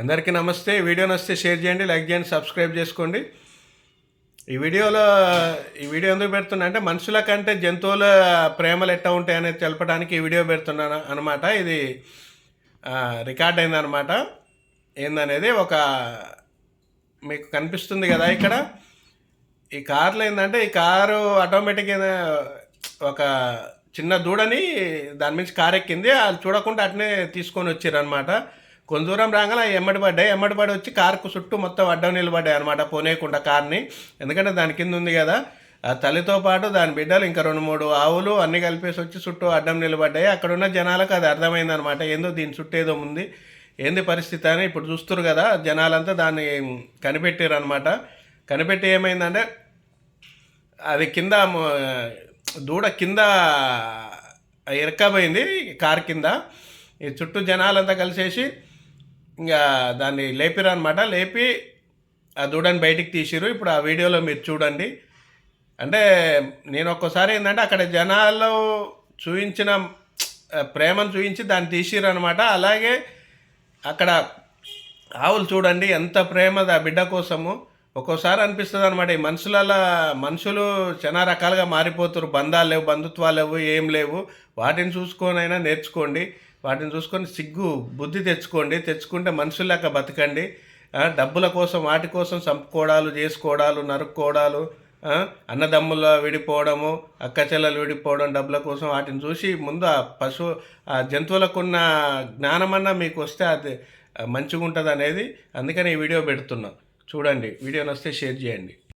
అందరికీ నమస్తే. వీడియో నచ్చితే షేర్ చేయండి లైక్ చేయండి సబ్స్క్రైబ్ చేసుకోండి. ఈ వీడియోలో ఈ వీడియో ఎందుకు పెడుతున్నా అంటే మనుషుల కంటే జంతువుల ప్రేమలు ఎట్లా ఉంటాయి అనేది తెలపడానికి ఈ వీడియో పెడుతున్నాను అనమాట ఇది రికార్డ్ అయిందనమాట ఏందనేది ఒక మీకు కనిపిస్తుంది కదా ఇక్కడ. ఈ కార్లో ఏంటంటే ఈ కారు ఆటోమేటిక్ ఒక చిన్న దూడని దాని నుంచి కారు ఎక్కింది అది చూడకుండా అట్నే తీసుకొని వచ్చారు కొంత దూరం రాగానే అవి ఎమ్మడి పడ్డాయి. ఎమ్మడి పడి వచ్చి కారుకు చుట్టూ మొత్తం అడ్డం నిలబడ్డాయి అనమాట పోనేయకుండా కార్ని. ఎందుకంటే దాని కింద ఉంది కదా. ఆ తల్లితో పాటు దాని బిడ్డలు ఇంకా రెండు మూడు ఆవులు అన్నీ కలిపేసి వచ్చి చుట్టూ అడ్డం నిలబడ్డాయి. అక్కడున్న జనాలకు అది అర్థమైందనమాట ఏందో దీని చుట్టూ ఏదో ఉంది. ఏంది పరిస్థితి అని ఇప్పుడు చూస్తారు కదా. జనాలంతా దాన్ని కనిపెట్టారు అనమాట కనిపెట్టి ఏమైందంటే అది కింద దూడ కింద ఇరక్కబోయింది కార్ కింద. ఈ చుట్టూ జనాలంతా కలిసేసి ఇంకా దాన్ని లేపిరు అనమాట లేపి ఆ దూడని బయటికి తీసిరు ఇప్పుడు ఆ వీడియోలో మీరు చూడండి. అంటే నేను ఒక్కోసారి ఏంటంటే అక్కడ జనాలు చూపించిన ప్రేమను చూపించి దాన్ని తీసిరు అనమాట అలాగే అక్కడ ఆవులు చూడండి ఎంత ప్రేమ ఆ బిడ్డ కోసము. ఒక్కోసారి అనిపిస్తుంది అనమాట ఈ మనుషులలో మనుషులు చాలా రకాలుగా మారిపోతారు బంధాలు లేవు బంధుత్వాలు లేవు ఏం లేవు. వాటిని చూసుకొనైనా నేర్చుకోండి. వాటిని చూసుకొని సిగ్గు బుద్ధి తెచ్చుకోండి. తెచ్చుకుంటే మనుషుల్లాక బతకండి. డబ్బుల కోసం వాటి కోసం చంపుకోవడాలు చేసుకోవడాలు నరుక్కోవడాలు అన్నదమ్ముల విడిపోవడము అక్క చెల్లెలు విడిపోవడం డబ్బుల కోసం వాటిని చూసి ముందు ఆ పశువు ఆ జంతువులకున్న జ్ఞానమన్నా మీకు వస్తే అది మంచిగా ఉంటుంది అనేది అందుకని ఈ వీడియో పెడుతున్నాను చూడండి వీడియో నచ్చితే షేర్ చేయండి.